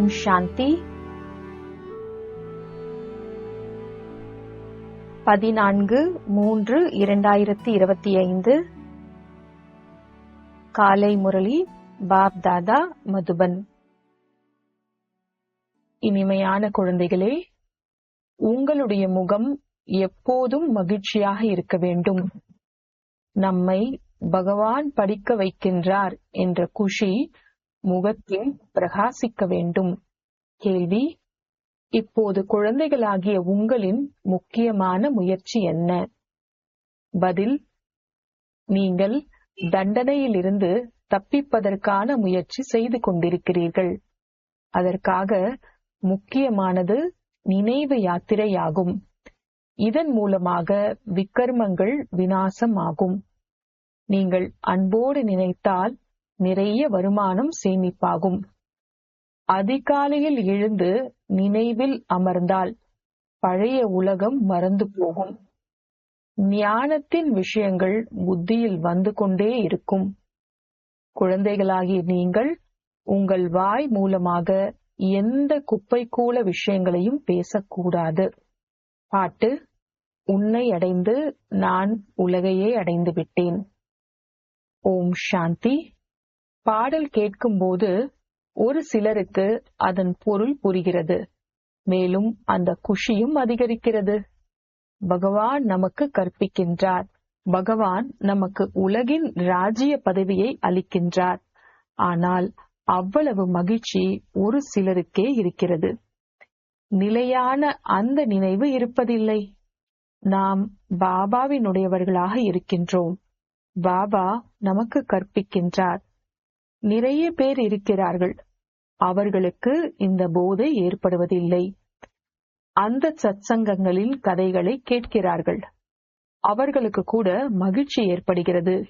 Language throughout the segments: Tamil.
ஓம் சாந்தி. பதினான்கு மூன்று இரண்டாயிரத்தி இருபத்தி ஐந்து. காலை முரளி பாப் தாதா மதுபன். இனிமையான குழந்தைகளே உங்களுடைய முகம் எப்போதும் மகிழ்ச்சியாக இருக்க வேண்டும். நம்மை பகவான் படிக்க வைக்கின்றார் என்ற குஷி முகத்தில் பிரகாசிக்க வேண்டும். கேள்வி இப்போது குழந்தைகளாகிய உங்களின் முக்கியமான முயற்சி என்ன? பதில் நீங்கள் தண்டனையிலிருந்து தப்பிப்பதற்கான முயற்சி செய்து கொண்டிருக்கிறீர்கள். அதற்காக முக்கியமானது நினைவு யாத்திரையாகும். இதன் மூலமாக விக்கர்மங்கள் வினாசம் ஆகும் நீங்கள் அன்போடு நினைத்தால் நிறைய வருமானம் சேமிப்பாகும். அதிகாலையில் எழுந்து நினைவில் அமர்ந்தால் பழைய உலகம் மறந்து போகும். ஞானத்தின் விஷயங்கள் புத்தியில் வந்து கொண்டே இருக்கும். குழந்தைகளாகிய நீங்கள் உங்கள் வாய் மூலமாக எந்த குப்பைக்கூல விஷயங்களையும் பேசக்கூடாது. பாட்டு உன்னை அடைந்து நான் உலகையே அடைந்து விட்டேன் ஓம் சாந்தி. பாடல் கேட்கும்போது ஒரு சிலருக்கு அதன் பொருள் புரிகிறது. மேலும் அந்த குஷியும் அதிகரிக்கிறது. பகவான் நமக்கு கற்பிக்கின்றார். பகவான் நமக்கு உலகின் ராஜ்ய பதவியை அளிக்கின்றார். ஆனால் அவ்வளவு மகிழ்ச்சி ஒரு சிலருக்கே இருக்கிறது. நிலையான அந்த நினைவு இருப்பதில்லை. நாம் பாபாவினுடையவர்களாக இருக்கின்றோம். பாபா நமக்கு கற்பிக்கின்றார். நிறைய பேர் இருக்கிறார்கள். அவர்களுக்கு இந்த போதை ஏற்படுவதில்லை. அந்த சத்சங்கங்களின் கதைகளை கேட்கிறார்கள். அவர்களுக்கு கூட மகிழ்ச்சி ஏற்படுகிறது.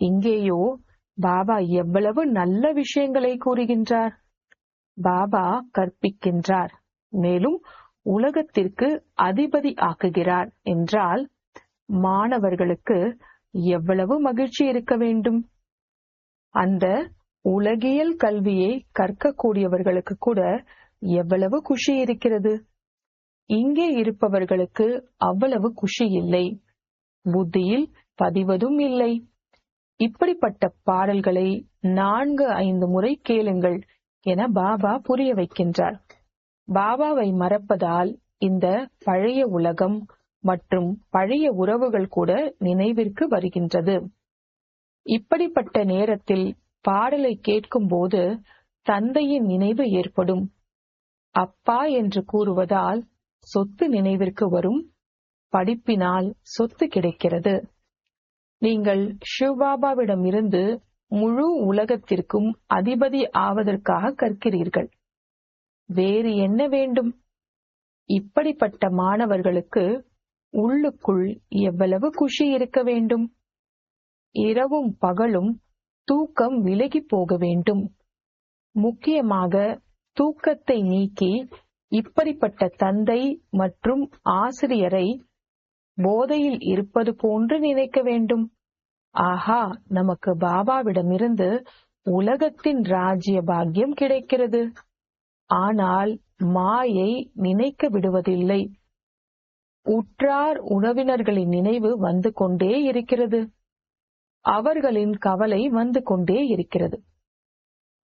இங்கேயோ பாபா எவ்வளவு நல்ல விஷயங்களை கூறுகின்றார். பாபா கற்பிக்கின்றார். மேலும் உலகத்திற்கு அதிபதி ஆக்குகிறார் என்றால் மாணவர்களுக்கு எவ்வளவு மகிழ்ச்சி இருக்க வேண்டும்? அந்த உலகியல் கல்வியை கற்கக்கூடியவர்களுக்கு கூட எவ்வளவு குஷி இருக்கிறது? இங்கே இருப்பவர்களுக்கு அவ்வளவு குஷி இல்லை. புத்தியில் பதிவதும் இல்லை. இப்படிப்பட்ட பாடல்களை நான்கு ஐந்து முறை கேளுங்கள் என பாபா புரிய வைக்கின்றார். பாபாவை மறப்பதால் இந்த பழைய உலகம் மற்றும் பழைய உறவுகள் கூட நினைவிற்கு வருகின்றது. இப்படிப்பட்ட நேரத்தில் பாடலை கேட்கும்போது தந்தையின் நினைவு ஏற்படும். அப்பா என்று கூறுவதால் சொத்து நினைவிற்கு வரும். படிப்பினால் சொத்து கிடைக்கிறது. நீங்கள் சிவபாபாவிடம் இருந்து முழு உலகத்திற்கும் அதிபதி ஆவதற்காக கற்கிறீர்கள். வேறு என்ன வேண்டும்? இப்படிப்பட்ட மாணவர்களுக்கு உள்ளுக்குள் எவ்வளவு குஷி இருக்க வேண்டும்? இரவும் பகலும் தூக்கம் விலகி போக வேண்டும். முக்கியமாக தூக்கத்தை நீக்கி இப்படிப்பட்ட தந்தை மற்றும் ஆசிரியரை போதையில் இருப்பது போன்று நினைக்க வேண்டும். ஆஹா நமக்கு பாபாவிடமிருந்து உலகத்தின் ராஜ்ய பாக்கியம் கிடைக்கிறது. ஆனால் மாயை நினைக்க விடுவதில்லை. உற்றார் உறவினர்களின் நினைவு வந்து கொண்டே இருக்கிறது. அவர்களின் கவலை வந்து கொண்டே இருக்கிறது.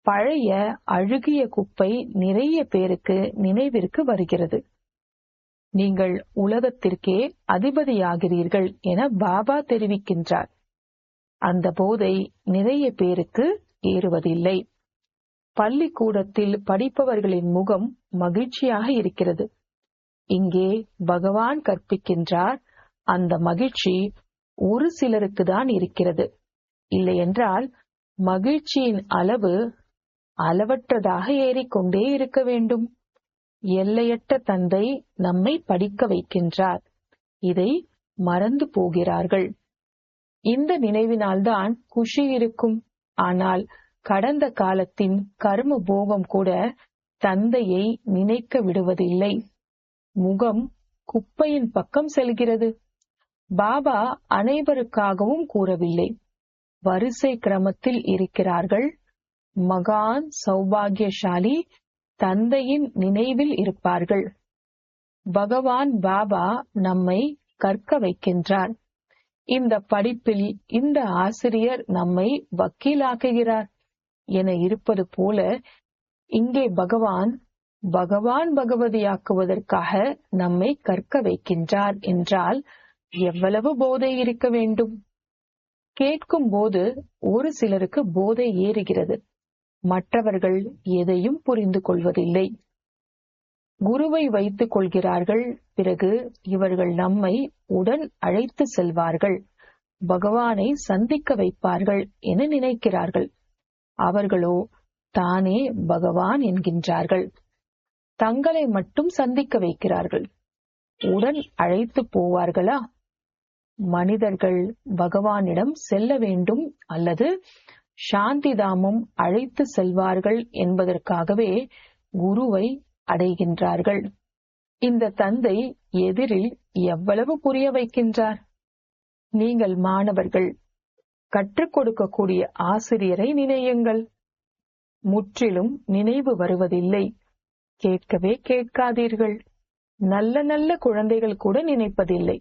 பழைய அழுகிய குப்பை நிறைய பேருக்கு நினைவிற்கு வருகிறது. நீங்கள் உலகத்திற்கே அதிபதியாகிறீர்கள் என பாபா தெரிவிக்கின்றார். அந்த போதை நிறைய பேருக்கு ஏறுவதில்லை. பள்ளிக்கூடத்தில் படிப்பவர்களின் முகம் மகிழ்ச்சியாக இருக்கிறது. இங்கே பகவான் கற்பிக்கின்றார் அந்த மகிழ்ச்சி ஒரு சிலருக்கு தான் இருக்கிறது. இல்லையென்றால் மகிழ்ச்சியின் அளவு அளவற்றதாக ஏறிக்கொண்டே இருக்க வேண்டும். எல்லையற்ற தந்தை நம்மை படிக்க வைக்கின்றார். இதை மறந்து போகிறார்கள். இந்த நினைவினால்தான் குஷி இருக்கும். ஆனால் கடந்த காலத்தின் கர்ம போகம் கூட தந்தையை நினைக்க விடுவதில்லை. முகம் குப்பையின் பக்கம் செல்கிறது. பாபா அனைவருக்காகவும் கூறவில்லை. வரிசை கிரமத்தில் இருக்கிறார்கள். மகான் சௌபாகியசாலி தந்தையின் நினைவில் இருப்பார்கள். பகவான் பாபா நம்மை கற்க வைக்கின்றார். இந்த படிப்பில் இந்த ஆசிரியர் நம்மை வக்கீலாக்குகிறார் என இருப்பது போல இங்கே பகவான் பகவான் பகவதியாக்குவதற்காக நம்மை கற்க வைக்கின்றார் என்றால் எவ்வளவு போதை இருக்க வேண்டும்? கேட்கும் போது ஒரு சிலருக்கு போதை ஏறுகிறது. மற்றவர்கள் எதையும் புரிந்து கொள்வதில்லை. குருவை வைத்துக் கொள்கிறார்கள். பிறகு இவர்கள் நம்மை உடன் அழைத்து செல்வார்கள். பகவானை சந்திக்க வைப்பார்கள் என நினைக்கிறார்கள். அவர்களோ தானே பகவான் என்கின்றார்கள். தங்களை மட்டும் சந்திக்க வைக்கிறார்கள். உடன் அழைத்து போவார்களா? மனிதர்கள் பகவானிடம் செல்ல வேண்டும் அல்லது சாந்திதாமம் அழைத்து செல்வார்கள் என்பதற்காகவே குருவை அடைகின்றார்கள். இந்த தந்தை எதிரில் எவ்வளவு புரிய வைக்கின்றார்? நீங்கள் மாணவர்கள் கற்றுக் கொடுக்கக்கூடிய ஆசிரியரை நினையுங்கள். முற்றிலும் நினைவு வருவதில்லை. கேட்கவே கேட்காதீர்கள். நல்ல நல்ல குழந்தைகள் கூட நினைப்பதில்லை.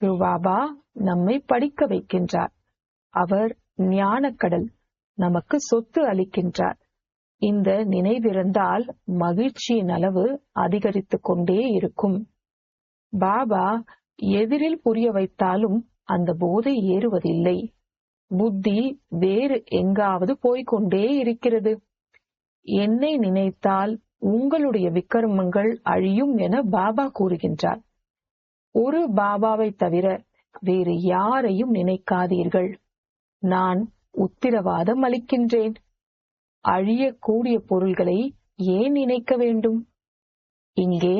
ருவாபா நம்மை படிக்க வைக்கின்றார். அவர் ஞானக்கடல் நமக்கு சொத்து அளிக்கின்றார். இந்த நினைவிருந்தால் மகிழ்ச்சியின் அளவு அதிகரித்துக் கொண்டே இருக்கும். பாபா எதிரில் புரிய வைத்தாலும் அந்த போதை ஏறுவதில்லை. புத்தி வேறு எங்காவது போய்கொண்டே இருக்கிறது. என்னை நினைத்தால் உங்களுடைய விக்கிரமங்கள் அழியும் என பாபா கூறுகின்றார். ஒரு பாபாவை தவிர வேறு யாரையும் நினைக்காதீர்கள். நான் உத்திரவாதம் அளிக்கின்றேன். அழியக்கூடிய பொருள்களை ஏன் நினைக்க வேண்டும்? இங்கே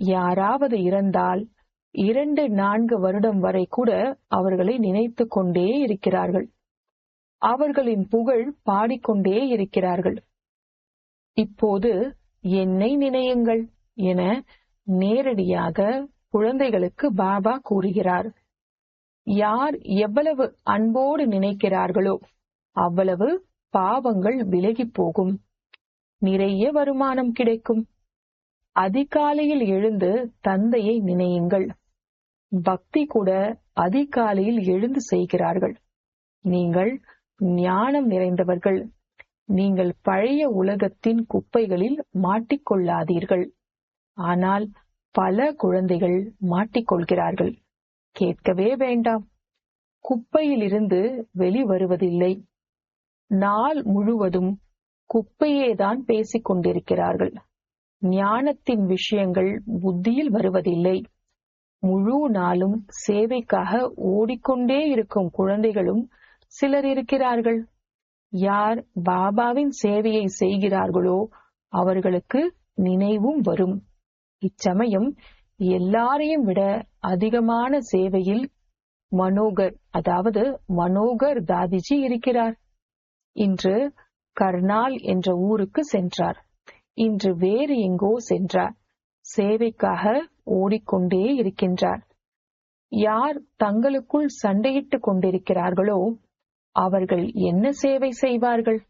யாராவது இறந்தால் இரண்டு நான்கு வருடம் வரை கூட அவர்களை நினைத்து கொண்டே இருக்கிறார்கள். அவர்களின் புகழ் பாடிக்கொண்டே இருக்கிறார்கள். இப்போது என்னை நினையுங்கள் என நேரடியாக குழந்தைகளுக்கு பாபா கூறுகிறார் யார் எவ்வளவு அன்போடு நினைக்கிறார்களோ அவ்வளவு பாவங்கள் விலகி போகும். நிறைய வருமானம் கிடைக்கும். அதிகாலையில் எழுந்து தந்தையை நினையுங்கள். பக்தி கூட அதிகாலையில் எழுந்து செய்கிறார்கள். நீங்கள் ஞானம் நிறைந்தவர்கள். நீங்கள் பழைய உலகத்தின் குப்பைகளில் மாட்டிக்கொள்ளாதீர்கள். ஆனால் பல குழந்தைகள் மாட்டிக்கொள்கிறார்கள். கேட்கவே வேண்டாம். குப்பையிலிருந்து வெளிவருவதில்லை. நாள் முழுவதும் குப்பையேதான் பேசிக் கொண்டிருக்கிறார்கள். ஞானத்தின் விஷயங்கள் புத்தியில் வருவதில்லை. முழு நாளும் சேவைக்காக ஓடிக்கொண்டே இருக்கும் குழந்தைகளும் சிலர் இருக்கிறார்கள். யார் பாபாவின் சேவையை செய்கிறார்களோ அவர்களுக்கு நினைவும் வரும். இச்சமயம் எல்லாரையும் விட அதிகமான சேவையில் மனோகர் அதாவது மனோகர் தாதிஜி இருக்கிறார். இன்று கர்னால் என்ற ஊருக்கு சென்றார். இன்று வேறு எங்கோ சென்றார். சேவைக்காக ஓடிக்கொண்டே இருக்கின்றார். யார் தங்களுக்குள் சண்டையிட்டுக் கொண்டிருக்கிறார்களோ அவர்கள் என்ன சேவை செய்வார்கள்?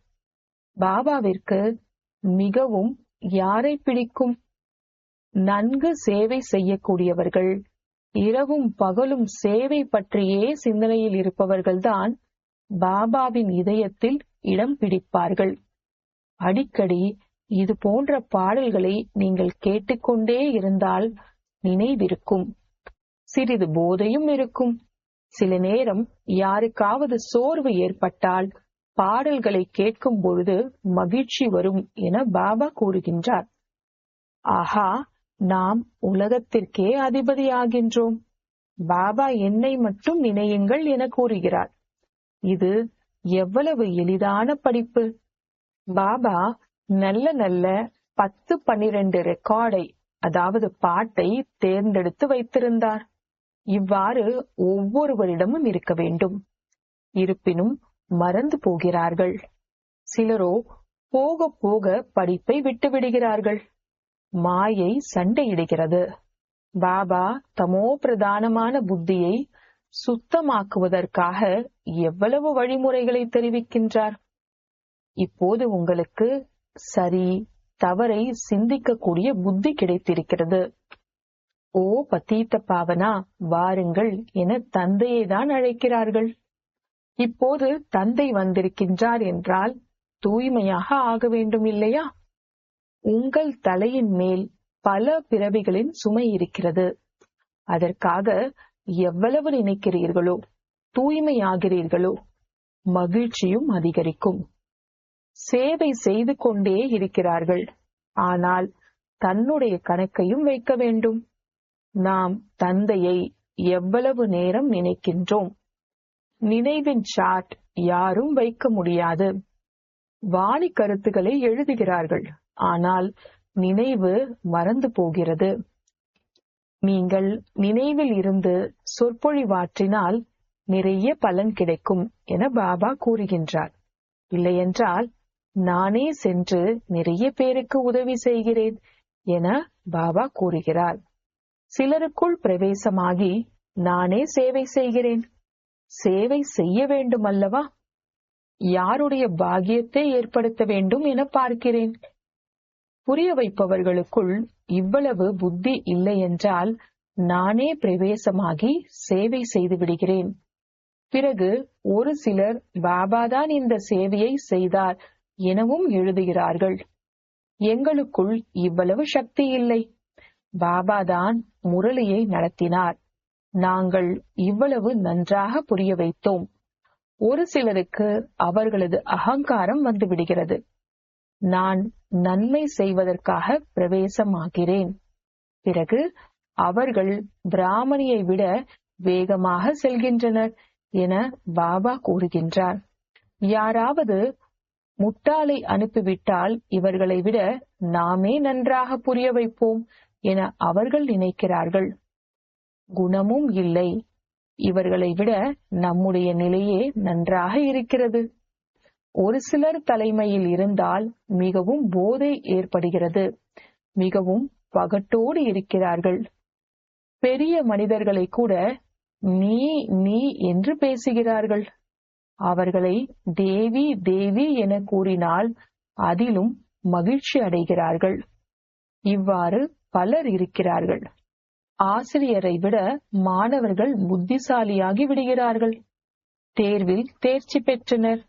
பாபாவிற்கு மிகவும் யாரை பிடிக்கும்? நன்கு சேவை செய்யக்கூடியவர்கள் இரவும் பகலும் சேவை பற்றியே சிந்தனையில் இருப்பவர்கள்தான் பாபாவின் இதயத்தில் இடம் பிடிப்பார்கள். அடிக்கடி இது போன்ற பாடல்களை நீங்கள் கேட்டுக்கொண்டே இருந்தால் நினைவிருக்கும். சிறிது போதையும் இருக்கும். சில நேரம் யாருக்காவது சோர்வு ஏற்பட்டால் பாடல்களை கேட்கும் பொழுது மகிழ்ச்சி வரும் என பாபா கூறுகின்றார். ஆஹா நாம் உலகத்திற்கே அதிபதியாகின்றோம். பாபா என்னை மட்டும் நினையுங்கள் என கூறுகிறார். இது எவ்வளவு எளிதான படிப்பு. பாபா நல்ல நல்ல பத்து பன்னிரண்டு ரெக்கார்டை அதாவது பாட்டை தேர்ந்தெடுத்து வைத்திருந்தார். இவ்வாறு ஒவ்வொருவரிடமும் இருக்க வேண்டும். இருப்பினும் மறந்து போகிறார்கள். சிலரோ போக போக படிப்பை விட்டுவிடுகிறார்கள் மாயை சண்டையிடுகிறது. பாபா தமோ பிரதானமான புத்தியை சுத்தமாக்குவதற்காக எவ்வளவு வழிமுறைகளை தெரிவிக்கின்றார்? இப்போது உங்களுக்கு சரி தவறை சிந்திக்கக்கூடிய புத்தி கிடைத்திருக்கிறது. ஓ பத்தீத்த பாவனா வாருங்கள் என தந்தையை தான் அழைக்கிறார்கள். இப்போது தந்தை வந்திருக்கின்றார் என்றால் தூய்மையாக ஆக வேண்டும் இல்லையா உங்கள் தலையின் மேல் பல பிறவிகளின் சுமை இருக்கிறது. அதற்காக எவ்வளவு நினைக்கிறீர்களோ தூய்மையாகிறீர்களோ மகிழ்ச்சியும் அதிகரிக்கும். சேவை செய்து கொண்டே இருக்கிறார்கள். ஆனால் தன்னுடைய கணக்கையும் வைக்க வேண்டும். நாம் தந்தையை எவ்வளவு நேரம் நினைக்கின்றோம்? நினைவின் சாட் யாரும் வைக்க முடியாது. வாணி கருத்துக்களை எழுதுகிறார்கள். ஆனால் நினைவு மறந்து போகிறது. நீங்கள் நினைவில் இருந்து சொற்பொழிவாற்றினால் நிறைய பலன் கிடைக்கும் என பாபா கூறுகின்றார். இல்லையென்றால் நானே சென்று நிறைய பேருக்கு உதவி செய்கிறேன் என பாபா கூறுகிறார். சிலருக்குள் பிரவேசமாகி நானே சேவை செய்கிறேன். சேவை செய்ய வேண்டும் அல்லவா யாருடைய பாகியத்தை ஏற்படுத்த வேண்டும் என பார்க்கிறேன். புரிய வைப்பவர்களுக்குள் இவ்வளவு புத்தி இல்லையென்றால் நானே பிரவேசமாகி சேவை செய்து விடுகிறேன். பிறகு ஒரு சிலர் பாபாதான் இந்த சேவையை செய்தார் எனவும் எழுதுகிறார்கள். எங்களுக்குள் இவ்வளவு சக்தி இல்லை. பாபாதான் முரளியை நடத்தினார். நாங்கள் இவ்வளவு நன்றாக புரிய வைத்தோம். ஒரு சிலருக்கு அவர்களது அகங்காரம் வந்துவிடுகிறது நான் நன்மை செய்வதற்காக பிரவேசமாகிறேன். பிறகு அவர்கள் பிராமணியை விட வேகமாக செல்கின்றனர் என பாபா கூறுகின்றார். யாராவது முட்டாளை அனுப்பிவிட்டால் இவர்களை விட நாமே நன்றாக புரிய வைப்போம் என அவர்கள் நினைக்கிறார்கள். குணமும் இல்லை. இவர்களை விட நம்முடைய நிலையே நன்றாக இருக்கிறது. ஒரு சிலர் தலைமையில் இருந்தால் மிகவும் போதை ஏற்படுகிறது. மிகவும் பகட்டோடு இருக்கிறார்கள். பெரிய மனிதர்களை கூட நீ நீ என்று பேசுகிறார்கள். அவர்களை தேவி தேவி என கூறினால் அதிலும் மகிழ்ச்சி அடைகிறார்கள். இவ்வாறு பலர் இருக்கிறார்கள். ஆசிரியரை விட மாணவர்கள் புத்திசாலியாகி விடுகிறார்கள். தேர்வில் தேர்ச்சி பெற்றனர்.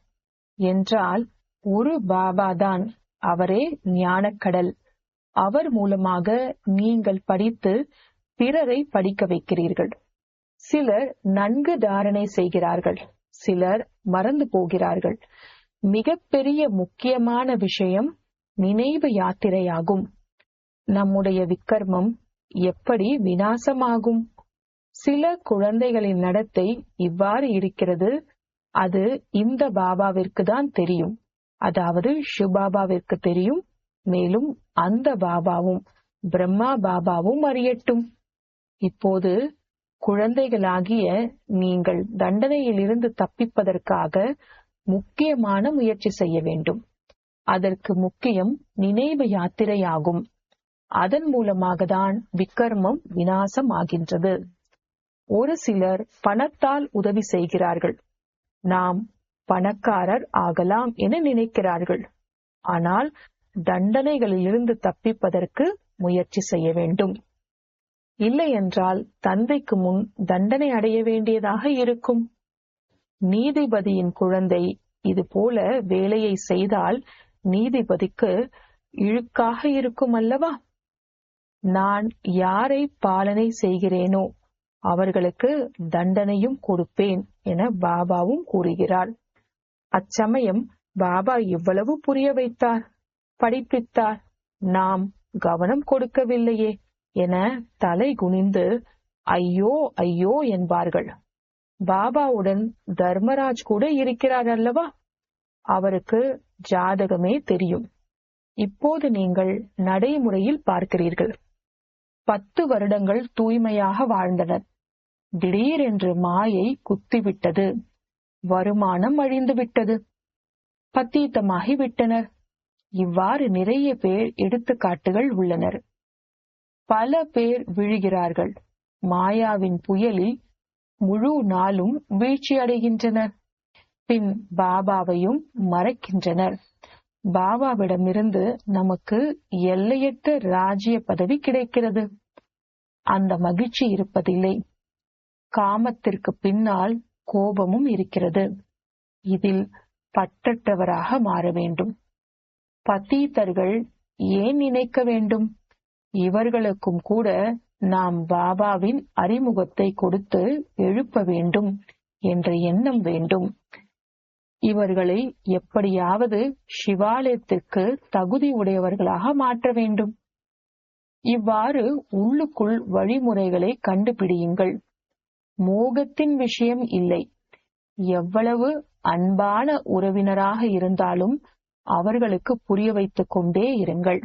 என்றால் ஒரு பாபாதான் அவரே ஞானக்கடல். அவர் மூலமாக நீங்கள் படித்து பிறரை படிக்க வைக்கிறீர்கள். சிலர் நன்கு தாரணை செய்கிறார்கள். சிலர் மறந்து போகிறார்கள். மிகப்பெரிய முக்கியமான விஷயம் நினைவு யாத்திரையாகும். நம்முடைய விக்கர்மம் எப்படி வினாசமாகும் சில குழந்தைகளின் நடத்தை இவ்வாறு இருக்கிறது. அது இந்த பாபாவிற்கு தான் தெரியும். அதாவது சிவபாபாவிற்கு தெரியும். மேலும் அந்த பாபாவும் பிரம்மா பாபாவும் அறியட்டும். இப்போது குழந்தைகளாகிய நீங்கள் தண்டனையிலிருந்து தப்பிப்பதற்காக முக்கியமான முயற்சி செய்ய வேண்டும். அதற்கு முக்கியம் நினைவு யாத்திரையாகும். அதன் மூலமாக தான் விக்கர்மம் வினாசம் ஆகின்றது ஒரு சிலர் பணத்தால் உதவி செய்கிறார்கள். நாம் பணக்காரர் ஆகலாம் என நினைக்கிறார்கள். ஆனால் தண்டனைகளிலிருந்து தப்பிப்பதற்கு முயற்சி செய்ய வேண்டும். இல்லை என்றால் தந்தைக்கு முன் தண்டனை அடைய வேண்டியதாக இருக்கும். நீதிபதியின் குழந்தை இது போல வேலையை செய்தால் நீதிபதிக்கு இழுக்காக இருக்கும் அல்லவா? நான் யாரை பாலனை செய்கிறேனோ அவர்களுக்கு தண்டனையும் கொடுப்பேன் என பாபாவும் கூறுகிறார் அச்சமயம் பாபா இவ்வளவு புரிய வைத்தார் படிப்பித்தார் நாம் கவனம் கொடுக்கவில்லையே என தலை குனிந்து ஐயோ ஐயோ என்பார்கள். பாபாவுடன் தர்மராஜ் கூட இருக்கிறார் அல்லவா? அவருக்கு ஜாதகமே தெரியும். இப்போது நீங்கள் நடைமுறையில் பார்க்கிறீர்கள். பத்து வருடங்கள் தூய்மையாக வாழ்ந்தனர். திடீரென்று மாயை குத்திவிட்டது. வருமானம் அழிந்து விட்டது பத்தீத்தமாகி விட்டனர். இவ்வாறு நிறைய பேர் எடுத்துக்காட்டுகள் உள்ளனர். பல பேர் விழுகிறார்கள். மாயாவின் புயலில் முழு நாளும் வீழ்ச்சியடைகின்றனர் பின் பாபாவையும் மறக்கின்றனர். பாபாவிடமிருந்து நமக்கு எல்லையற்ற ராஜ்ய பதவி கிடைக்கிறது. அந்த மகிழ்ச்சி இருப்பதில்லை. காமத்திற்கு பின்னால் கோபமும் இருக்கிறது. இதில் பற்றற்றவராக மாற வேண்டும். பத்தீத்தர்கள் ஏன் நினைக்க வேண்டும்? இவர்களுக்கும் கூட நாம் பாபாவின் அறிமுகத்தை கொடுத்து எழுப்ப வேண்டும் என்ற எண்ணம் வேண்டும். இவர்களை எப்படியாவது சிவாலயத்திற்கு தகுதி உடையவர்களாக மாற்ற வேண்டும். இவ்வாறு உள்ளுக்குள் வழிமுறைகளை கண்டுபிடியுங்கள். மோகத்தின் விஷயம் இல்லை. எவ்வளவு அன்பான உறவினராக இருந்தாலும் அவர்களுக்கு புரிய வைத்துக் கொண்டே இருங்கள்.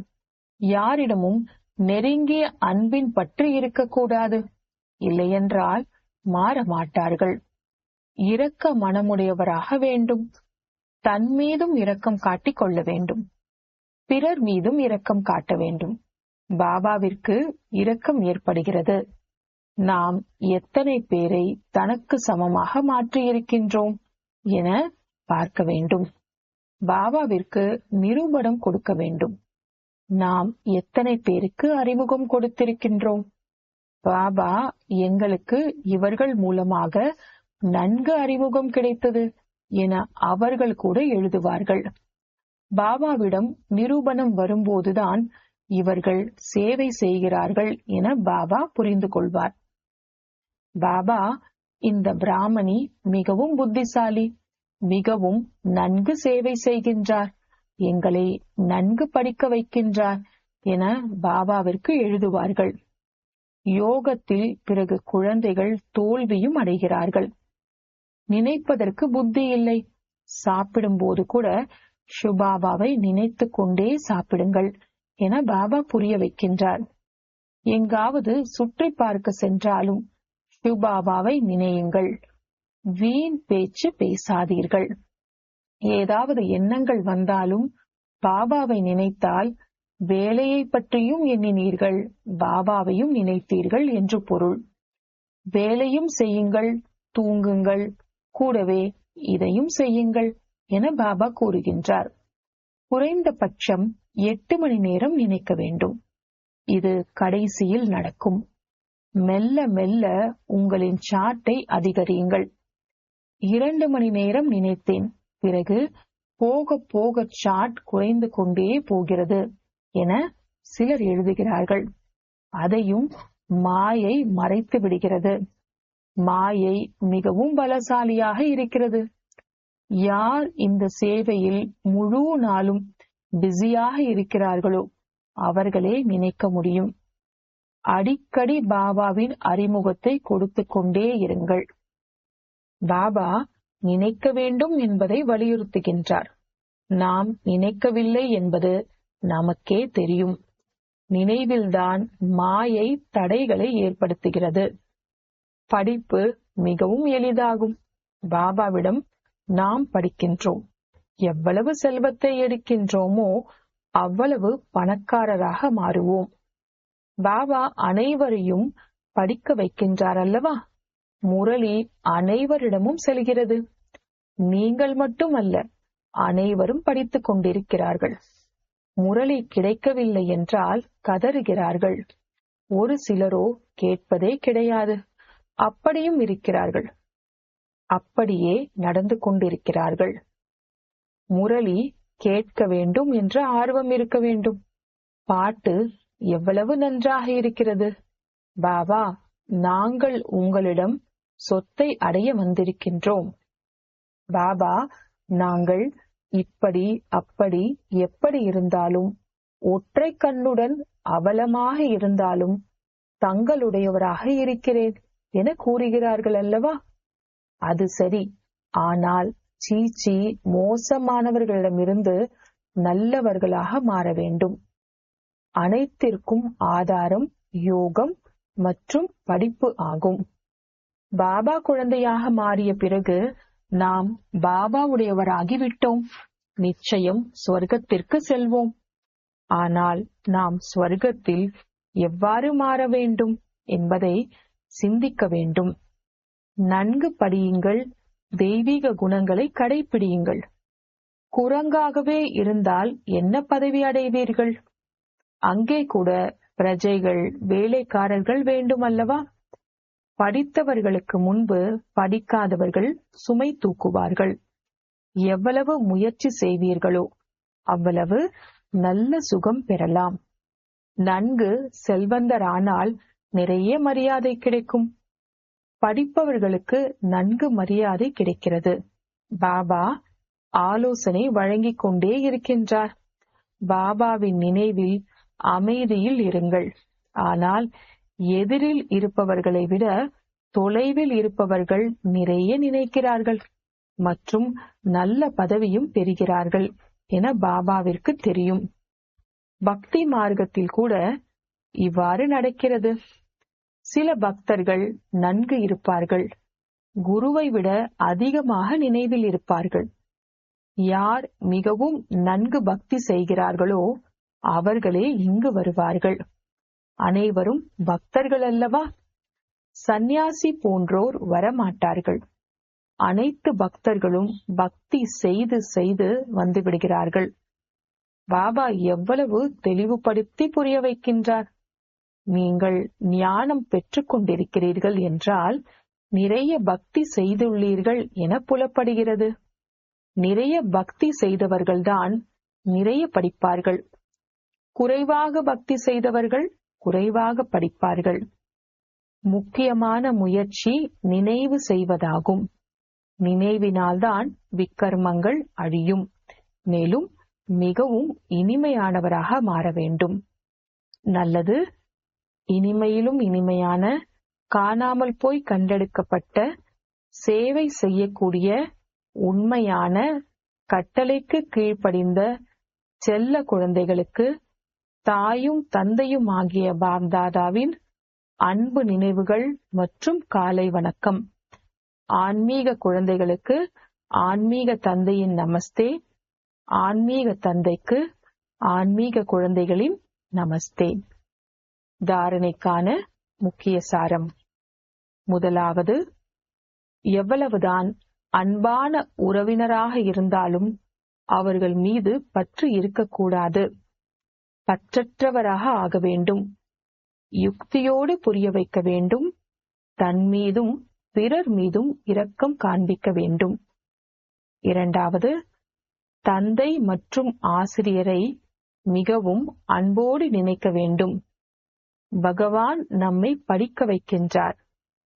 யாரிடமும் நெருங்கிய அன்பின் பற்று இருக்கக்கூடாது. இல்லையென்றால் மாற மாட்டார்கள் இரக்க மனமுடையவராக வேண்டும். தன் மீதும் இரக்கம் காட்டிக் கொள்ள வேண்டும். பிறர் மீதும் இரக்கம் காட்ட வேண்டும். பாபாவிற்கு இரக்கம் ஏற்படுகிறது. நாம் எத்தனை பேரை தனக்கு சமமாக மாற்றியிருக்கின்றோம் என பார்க்க வேண்டும். பாபாவிற்கு நிரூபணம் கொடுக்க வேண்டும். நாம் எத்தனை பேருக்கு அறிமுகம் கொடுத்திருக்கின்றோம்? பாபா எங்களுக்கு இவர்கள் மூலமாக நன்கு அறிமுகம் கிடைத்தது என அவர்கள் கூட எழுதுவார்கள். பாபாவிடம் நிரூபணம் வரும்போதுதான் இவர்கள் சேவை செய்கிறார்கள் என பாபா புரிந்து கொள்வார். பாபா இந்த பிராமணி மிகவும் புத்திசாலி மிகவும் நன்கு சேவை செய்கின்றார் எங்களை நன்கு படிக்க வைக்கின்றார் என பாபாவிற்கு எழுதுவார்கள். யோகத்தில் பிறகு குழந்தைகள் தோல்வியும் அடைகிறார்கள். நினைப்பதற்கு புத்தி இல்லை. சாப்பிடும்போது கூட சுபாபாவை நினைத்து கொண்டே சாப்பிடுங்கள் என பாபா புரிய வைக்கின்றார். எங்காவது சுற்றி பார்க்க சென்றாலும் சிவபாபாவை நினையுங்கள். வீண் பேச்சு பேசாதீர்கள். ஏதாவது எண்ணங்கள் வந்தாலும் பாபாவை நினைத்தால் வேலையை பற்றியும் எண்ணினீர்கள் பாபாவையும் நினைத்தீர்கள் என்று பொருள். வேலையும் செய்யுங்கள் தூங்குங்கள் கூடவே இதையும் செய்யுங்கள் என பாபா கூறுகின்றார். குறைந்தபட்சம் எட்டு மணி நேரம் நினைக்க வேண்டும். இது கடைசியில் நடக்கும். மெல்ல மெல்ல உங்களின் சாட்டை அதிகரியுங்கள். இரண்டு மணி நேரம் நினைத்தேன். பிறகு போக போக சாட் குறைந்து கொண்டே போகிறது என சிலர் எழுதுகிறார்கள். அதையும் மாயை மறைத்து விடுகிறது. மாயை மிகவும் பலசாலியாக இருக்கிறது. யார் இந்த சேவையில் முழு நாளும் பிஸியாக இருக்கிறார்களோ அவர்களே நினைக்க முடியும். அடிக்கடி பாபாவின் அறிமுகத்தை கொடுத்து கொண்டே இருங்கள். பாபா நினைக்க வேண்டும் என்பதை வலியுறுத்துகின்றார். நாம் நினைக்கவில்லை என்பது நமக்கே தெரியும். நினைவில்தான் மாயை தடைகளை ஏற்படுத்துகிறது. படிப்பு மிகவும் எளிதாகும். பாபாவிடம் நாம் படிக்கின்றோம். எவ்வளவு செல்வத்தை எடுக்கின்றோமோ அவ்வளவு பணக்காரராக மாறுவோம். பாபா அனைவரையும் படிக்க வைக்கின்றார் அல்லவா? முரளி அனைவரிடமும் செல்கிறது. நீங்கள் மட்டுமல்ல அனைவரும் படித்துக் கொண்டிருக்கிறார்கள். முரளி கிடைக்கவில்லை என்றால் கதறுகிறார்கள். ஒரு சிலரோ கேட்பதே கிடையாது. அப்படியும் இருக்கிறார்கள். அப்படியே நடந்து கொண்டிருக்கிறார்கள். முரளி கேட்க வேண்டும் என்ற ஆர்வம் இருக்க வேண்டும். பாட்டு எவ்வளவு நன்றாக இருக்கிறது? பாபா நாங்கள் உங்களிடம் சொத்தை அடைய வந்திருக்கின்றோம். பாபா நாங்கள் இப்படி அப்படி எப்படி இருந்தாலும் ஒற்றை கண்ணுடன் அவலமாக இருந்தாலும் தங்களுடையவராக இருக்கிறேன் என கூறுகிறார்கள் அல்லவா? அது சரி. ஆனால் சீச்சி மோசமானவர்களிடமிருந்து நல்லவர்களாக மாற வேண்டும். அனைத்திற்கும் ஆதாரம் யோகம் மற்றும் படிப்பு ஆகும். பாபா குழந்தையாக மாறிய பிறகு நாம் பாபாவுடையவராகி விட்டோம் நிச்சயம் சொர்க்கத்திற்கு செல்வோம். ஆனால் நாம் ஸ்வர்க்கத்தில் எவ்வாறு மாற வேண்டும் என்பதை சிந்திக்க வேண்டும். நன்கு படியுங்கள் தெய்வீக குணங்களை கடைபிடியுங்கள் குரங்காகவே இருந்தால் என்ன பதவி அடைவீர்கள்? அங்கே கூட பிரஜைகள் வேலைக்காரர்கள் வேண்டும் அல்லவா படித்தவர்களுக்கு முன்பு படிக்காதவர்கள் சுமை தூக்குவார்கள். எவ்வளவு முயற்சி செய்வீர்களோ அவ்வளவு நல்ல சுகம் பெறலாம். நன்கு செல்வந்தரானால் நிறைய மரியாதை கிடைக்கும். படிப்பவர்களுக்கு நன்கு மரியாதை கிடைக்கிறது. பாபா ஆலோசனை வழங்கிக் கொண்டே இருக்கின்றார். பாபாவின் நினைவில் அமைதியில் இருங்கள். ஆனால் எதிரில் இருப்பவர்களை விட தொலைவில் இருப்பவர்கள் நிறைய நினைக்கிறார்கள் மற்றும் நல்ல பதவியும் பெறுகிறார்கள் என பாபாவிற்கு தெரியும். பக்தி மார்க்கத்தில் கூட இவ்வாறு நடக்கிறது. சில பக்தர்கள் நன்கு இருப்பார்கள். குருவை விட அதிகமாக நினைவில் இருப்பார்கள். யார் மிகவும் நன்கு பக்தி செய்கிறார்களோ அவர்களே இங்கு வருவார்கள். அனைவரும் பக்தர்கள் அல்லவா சந்நியாசி போன்றோர் வரமாட்டார்கள். அனைத்து பக்தர்களும் பக்தி செய்து செய்து வந்து விடுகிறார்கள். பாபா எவ்வளவு தெளிவுபடுத்தி புரிய வைக்கின்றார்? நீங்கள் ஞானம் பெற்றுக் கொண்டிருக்கிறீர்கள் என்றால் நிறைய பக்தி செய்துள்ளீர்கள் என புலப்படுகிறது. நிறைய பக்தி செய்தவர்கள்தான் நிறைய படிப்பார்கள். குறைவாக பக்தி செய்தவர்கள் குறைவாக படிப்பார்கள். முக்கியமான முயற்சி நினைவு செய்வதாகும். நினைவினால்தான் விக்கர்மங்கள் அழியும். மேலும் மிகவும் இனிமையானவராக மாற வேண்டும். நல்லது இனிமையிலும் இனிமையான காணாமல் போய் கண்டெடுக்கப்பட்ட சேவை செய்யக்கூடிய உண்மையான கட்டளைக்கு கீழ்ப்படிந்த செல்ல குழந்தைகளுக்கு தாயும் தந்தையும் ஆகிய பாப்தாதாவின் அன்பு நினைவுகள் மற்றும் காலை வணக்கம். ஆன்மீக குழந்தைகளுக்கு ஆன்மீக தந்தையின் நமஸ்தே. ஆன்மீக தந்தைக்கு ஆன்மீக குழந்தைகளின் நமஸ்தே. தாரணைக்கான முக்கிய சாரம். முதலாவது எவ்வளவுதான் அன்பான உறவினராக இருந்தாலும் அவர்கள் மீது பற்று இருக்கக்கூடாது. பற்றற்றவராக ஆக வேண்டும். யுக்தியோடு புரிய வைக்க வேண்டும். தன் மீதும் பிறர் மீதும் இரக்கம் காண்பிக்க வேண்டும். இரண்டாவது தந்தை மற்றும் ஆசிரியரை மிகவும் அன்போடு நினைக்க வேண்டும். பகவான் நம்மை படிக்க வைக்கின்றார்.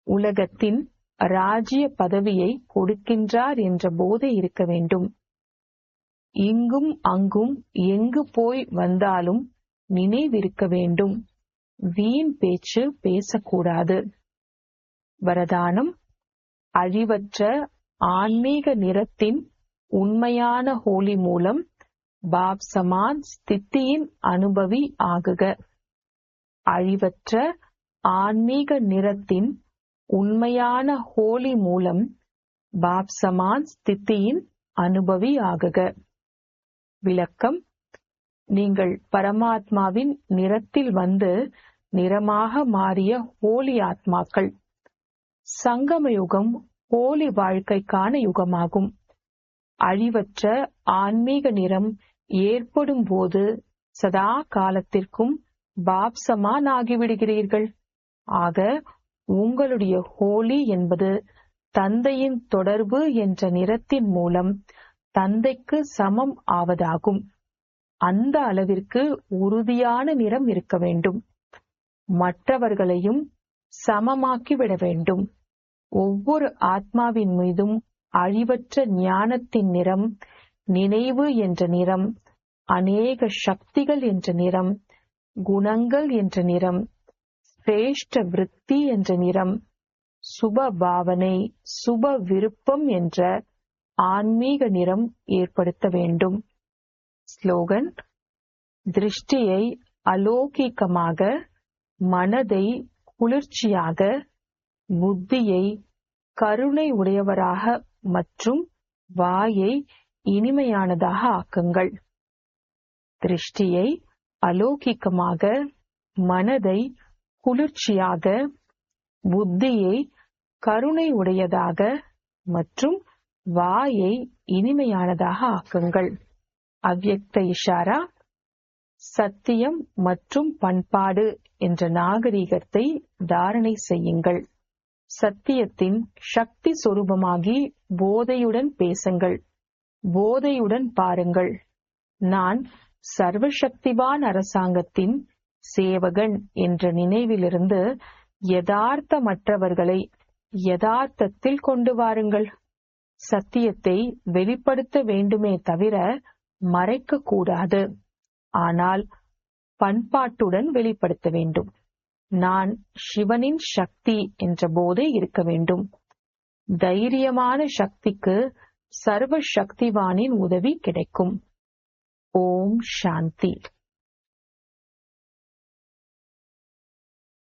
உலகத்தின் ராஜ்ய பதவியை கொடுக்கின்றார் என்ற போதை இருக்க வேண்டும். இங்கும் அங்கும் எங்கு போய் வந்தாலும் நினைவிருக்க வேண்டும். வீண் பேச்சு பேசக்கூடாது. வரதானம் அழிவற்ற ஆன்மீக நிறத்தின் உண்மையான ஹோலி மூலம் பாப் சமான் ஸ்தித்தியின் அனுபவி ஆகுக. அழிவற்ற ஆன்மீக நிறத்தின் உண்மையான ஹோலி மூலம் பாப் சமான் ஸ்தித்தியின் அனுபவி ஆகுக. விளக்கம். நீங்கள் பரமாத்மாவின் நிறத்தில் வந்து நிறமாக மாறிய ஹோலி ஆத்மாக்கள். சங்கம யுகம் ஹோலி வாழ்க்கைக்கான யுகமாகும். அழிவற்ற ஆன்மீக நிறம் ஏற்படும் போது சதா காலத்திற்கும் பாப்சமான் ஆகிவிடுகிறீர்கள் ஆக உங்களுடைய ஹோலி என்பது தந்தையின் தொடர்பு என்ற நிறத்தின் மூலம் தந்தைக்கு சமம் ஆவதாகும். அந்த அளவிற்கு உறுதியான நிறம் இருக்க வேண்டும். மற்றவர்களையும் சமமாக்கிவிட வேண்டும். ஒவ்வொரு ஆத்மாவின் மீதும் அழிவற்ற ஞானத்தின் நிறம் நினைவு என்ற நிறம் அநேக சக்திகள் என்ற நிறம் குணங்கள் என்ற நிறம் சிரேஷ்ட விருத்தி என்ற நிறம் சுப பாவனை சுப விருப்பம் என்ற ஆன்மீக நிறம் ஏற்படுத்த வேண்டும். ஸ்லோகன் திருஷ்டியை அலோகிக்கமாக மனதை குளிர்ச்சியாக புத்தியை கருணை உடையவராக மற்றும் வாயை இனிமையானதாக ஆக்குங்கள். திருஷ்டியை அலோகிக்கமாக மனதை குளிர்ச்சியாக புத்தியை கருணை உடையதாக மற்றும் வாயை இனிமையானதாக ஆக்குங்கள். அவ்யக்த இஷாரா சத்தியம் மற்றும் பண்பாடு என்ற நாகரிகத்தை தாரணை செய்யுங்கள். சத்தியத்தின் சக்தி சொரூபமாகி போதையுடன் பேசுங்கள். போதையுடன் பாருங்கள். நான் சர்வசக்திவான் அரசாங்கத்தின் சேவகன் என்ற நினைவிலிருந்து யதார்த்தமற்றவர்களை யதார்த்தத்தில் கொண்டு வாருங்கள். சத்தியத்தை வெளிப்படுத்த வேண்டுமே தவிர மறைக்க கூடாது. ஆனால் பண்பாட்டுடன் வெளிப்படுத்த வேண்டும். நான் சிவனின் சக்தி என்ற போதே இருக்க வேண்டும். தைரியமான சக்திக்கு சர்வ சக்திவானின் உதவி கிடைக்கும். ஓம் சாந்தி.